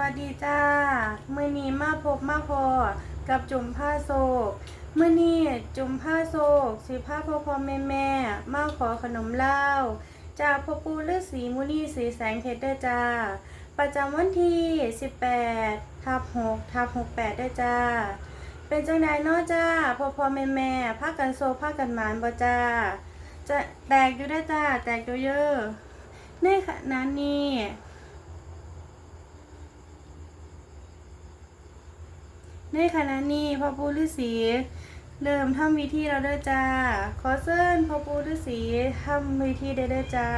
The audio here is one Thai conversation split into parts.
วัสดีจ้า มือนี้มาพบมาพอ กับจุ่มผ้าโศกมือนี้จุ่มผ้าโศกสิผ้าพ่อพ่อแม่แม่มาขอขนมเล่า จากพ่อปูฤาษีมุนีสีแสงเพชรเด้อจ้า ประจำวันที่ 18ทับ6ทับ68เด้จ้า เป็นจังไดเนาะจ้าพ่อพ่อแม่แม่พากันโซพากันหมานบ่จ้า จะแตกอยู่ได้จ้า แตกเยอะในขณะนี้ ในขณะนี้พ่อปู่ฤาษีเริ่มทำวิธีแล้วเด้อจ้า ขอเชิญพ่อปู่ฤาษีทำวิธีได้เด้อจ้า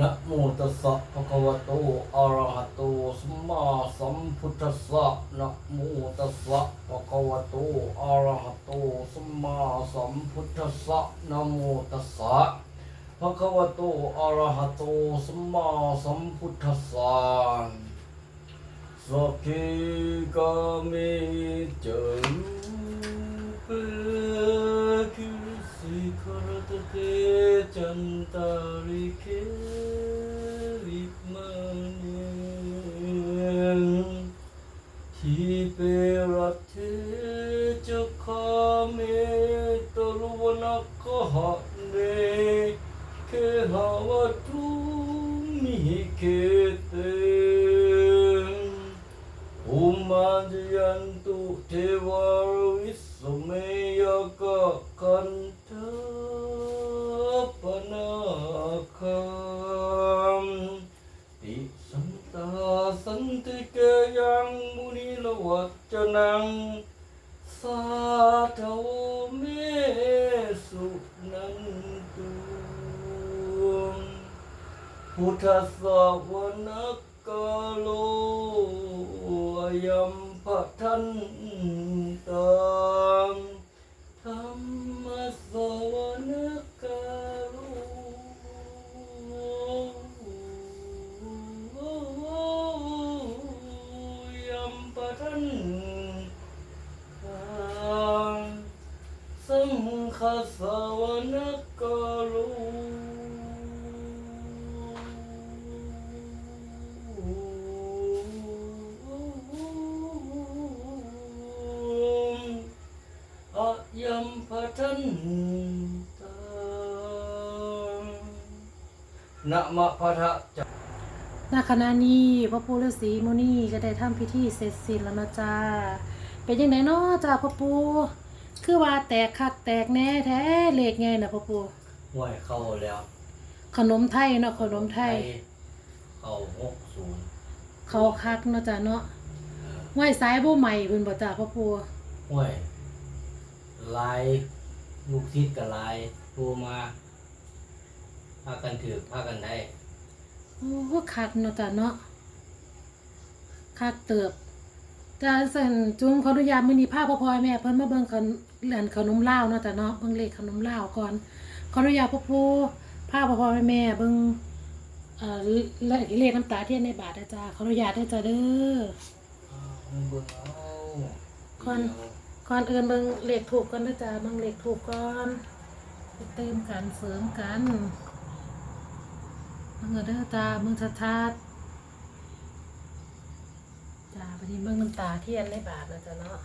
นะโมตัสสะภะคะวะโต อะระหะโต สัมมาสัมพุทธัสสะนะโมตัสสะภะคะวะโต อะระหะโต สัมมาสัมพุทธัสสะนะโมตัสสะภะคะวะโต อะระหะโต สัมมาสัมพุทธัสสะสัพพิกามิจารุเป สิกรตเตจันตาริเควิมานิทิเปรัตเทจะคาเมตรุวนักขหะเนเคหาวัตุมิเคเต อุมาจยันตุเทวารวิสเมยกะคันทปนาคัมติสันตาสันติเกยังมุนิลวัจจนัง สาธเมสุนันตุพุทธสวนักกโลอายัมพัทัน งฆสวนกโลอะยัมปะทันตังนะมะพะทะจะณขณะนี้พ่อปู่ฤาษีมุนีก็ได้ทำพิธีเสร็จสิ้นแล้วนะจ้าเป็นยังไงเนาะจ้าพ่อปู่ คือว่าแตกคักแตกแน่แท้เลขไงนะพ่อปู่ห่วยเข้าแล้วขนมไทยเนาะขนมไทย เข้าหกศูนย์เขาคักเนาะจ้าเนาะห้วยซ้ายบ่ใหม่เพิ่นบ่จ้าพ่อปู่ห่วยลายลูกทิศกับลายโทรมาพากันถือพากันได้ โอ้คักเนาะจ้าเนาะคักเติบ จ้าสันจุ้งขออนุญาตมื้อนี้พาพ่อพ่อแม่เพิ่นมาเบิ่งขนเรียนขนมลาวเนาะจ้าเนาะเบิ่งเลขขนมลาวก่อนขออนุญาตพ่อปู่พาพ่อพ่อแม่แม่เบิ่งเอ่อเลขเลขน้ำตาเทียนในบาทนะจ้าขออนุญาตด้วยจ้าเด้อก่อนก่อนอื่นเบิ่งเลขถูกก่อนนะจ้าเบิ่งเลขถูกก่อนเติมกันเสริมกันเบิ่งเอาเด้อจ้าเบิ่งชัดๆจ้าบัด นี้เบิ่งน้ำตาเทียนในบาทนะจ้าเนาะ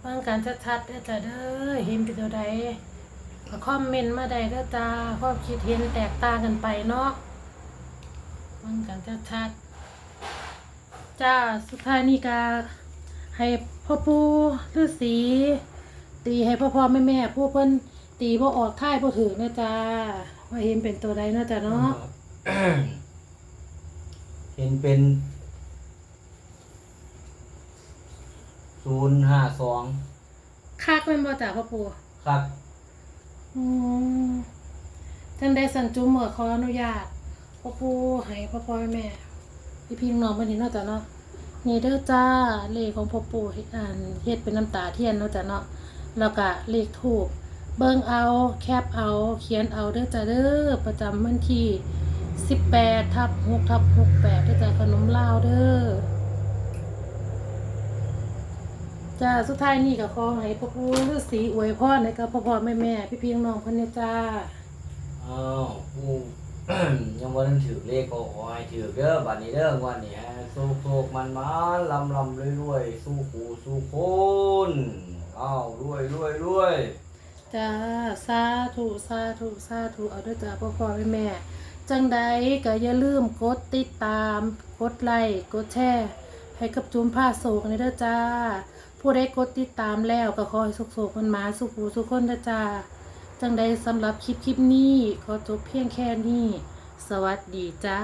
เบิ่งกันชัดๆเด้อจ้าเด้อเห็นเป็นตัวใด คอมเมนต์มาได้เด้อจ้าความคิดเห็นแตกต่างกันไปเนาะเบิ่งกันชัดๆจ้าสุดท้ายนี่ก็ให้พ่อปู่ฤาษีตีให้พ่อพ่อแม่แม่ๆผู้เพิ่นตีบ่ออกท่ายบ่ถึงนะจ้าว่าเห็นเป็นตัวใดเนาะจ้าเนาะเห็นเป็นศูนย์ห้าสองคักแม่นบ่จ้าพ่อปู่ครับ อืมจังได้สันจุ่มเหมือขออนุญาตพ่อปู่ให้พ่อพ่อแม่พี่พี่น้องๆเพิ่นเห็นเนาะจ้ะเนาะนี่เด้อจ้าเลขของพ่อปู่เฮ็ดอ่านเฮ็ดเป็นน้ำตาเทียนเนาะจ้ะเนาะแล้วก็เลขทูปเบิ่งเอาแคปเอา เขียนเอาเด้อจ้าเด้อประจำวันที่18ทับ6ทับ68เด้อจ้าขนมลาวเด้อ จ้าสุดท้ายนี่ก็ขอให้พ่อปู่ฤาษีอวยพรให้กับพ่อพ่อแม่แม่พี่พี่น้องๆเพิ่นเนี่ยจ้า อ้าวกู ยังวันนั้นถือเลขก็ขอให้ถือเด้อบัดนี้เด้อวันนี้ฮะสู้โกมันมาลำลำรวยรวยสู้กูสู้คนอ้าวรวยรวยรวยจ้าสาธุสาธุสาธุเอาด้วยจ้าพ่อพ่อแม่แม่จังใดก็อย่าลืมกดติดตาม กดไลค์กดแชร์ให้กับจุมผ้าโศกนี่เด้อจ้า ผู้ใดกดติดตามแล้วก็ขอให้สุขโศกมันมาสุขหูสุขคนเด้อจ้าจังใดสำหรับคลิปคลิปนี้ ขอจบเพียงแค่นี้ สวัสดีจ้า